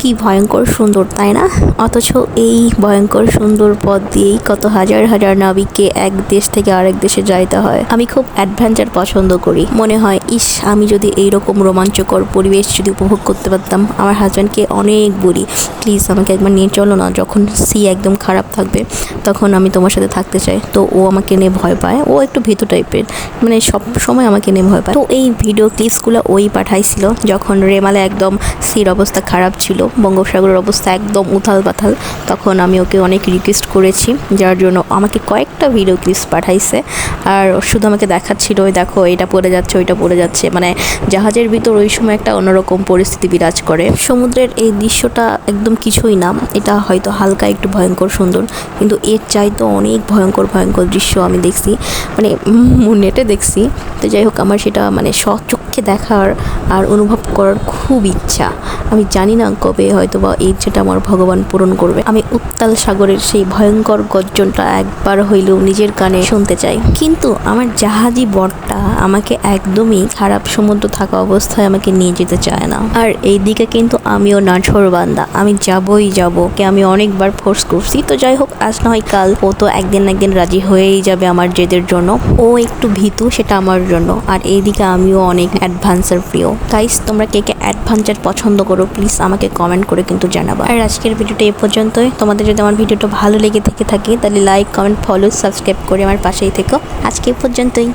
কি ভয়ঙ্কর সুন্দর, তাই না? অথচ এই ভয়ঙ্কর সুন্দর পথ দিয়েই কত হাজার হাজার নাবিককে এক দেশ থেকে আরেক দেশে যাইতে হয়। আমি খুব অ্যাডভেঞ্চার পছন্দ করি। মনে হয়, ইস, আমি যদি এইরকম রোমাঞ্চকর পরিবেশ যদি উপভোগ করতে পারতাম, আমার হাজব্যান্ডকে অনেক বলি, প্লিজ আমাকে একবার নিয়ে চলো না, যখন সি একদম খারাপ থাকবে, তখন আমি তোমার সাথে থাকতে চাই। তো ও আমাকে নিয়ে ভয় পায়। ও একটু ভীতু টাইপের মানে সব সময় আমাকে নিয়ে ভয় পায়। তো এই ভিডিও ক্লিপসগুলো ওই পাঠাইছিল, যখন রেমালে একদম সির অবস্থা খারাপ ছিল। বঙ্গোপসাগরের অবস্থা একদম উথাল পাথাল। তখন আমি ওকে অনেক রিকোয়েস্ট করেছি, যার জন্য আমাকে কয়েকটা ভিডিও ক্লিপস পাঠাইছে। আর শুধু আমাকে দেখাচ্ছিল, ওই দেখো, এটা পড়ে যাচ্ছে, ওইটা পড়ে যাচ্ছে। মানে জাহাজের ভিতর ওই সময় একটা অন্যরকম পরিস্থিতি বিরাজ করে। সমুদ্রের এই দৃশ্যটা একদম কিছুই না। এটা হয়তো হালকা একটু ভয়ঙ্কর সুন্দর, কিন্তু এর চাইতো অনেক ভয়ঙ্কর ভয়ঙ্কর দৃশ্য আমি দেখছি। মানে নেটে দেখছি। তো যাই হোক, আমার সেটা মানে স্বচক্ষে দেখার আর অনুভব করার খুব ইচ্ছা। আমি জানি না কবে হয়তো বা এই ইচ্ছাটা আমার ভগবান পূরণ করবে। আমি উত্তাল সাগরের সেই ভয়ঙ্কর গর্জনটা একবার হইলেও নিজের কানে শুনতে চাই। কিন্তু আমার জাহাজি বরটা আমাকে একদমই খারাপ সমুদ্র থাকা অবস্থায় আমাকে নিয়ে যেতে চায় না। আর এই দিকে কিন্তু আমিও নাঠর বান্দা। আমি যাবই যাব। কে আমি অনেকবার ফোর্স করছি। তো যাই হোক, আজ না হয় কাল ও তো একদিন একদিন রাজি হয়েই যাবে আমার জেদের জন্য। ও একটু ভীতু, সেটা আমার জন্য। আর এইদিকে আমিও অনেক অ্যাডভান্সার প্রিয়। গাইস তোমরা কে কে অ্যাডভান্সার পছন্দ করো প্লিজ আমাকে কমেন্ট করে কিন্তু জানাব। আর আজকের ভিডিওটা এ পর্যন্তই। তোমাদের যদি আমার ভিডিওটা ভালো লেগে থেকে থাকে, তাহলে লাইক কমেন্ট ফলো সাবস্ক্রাইব করে আমার পাশেই থেকো। আজকে এ পর্যন্তই।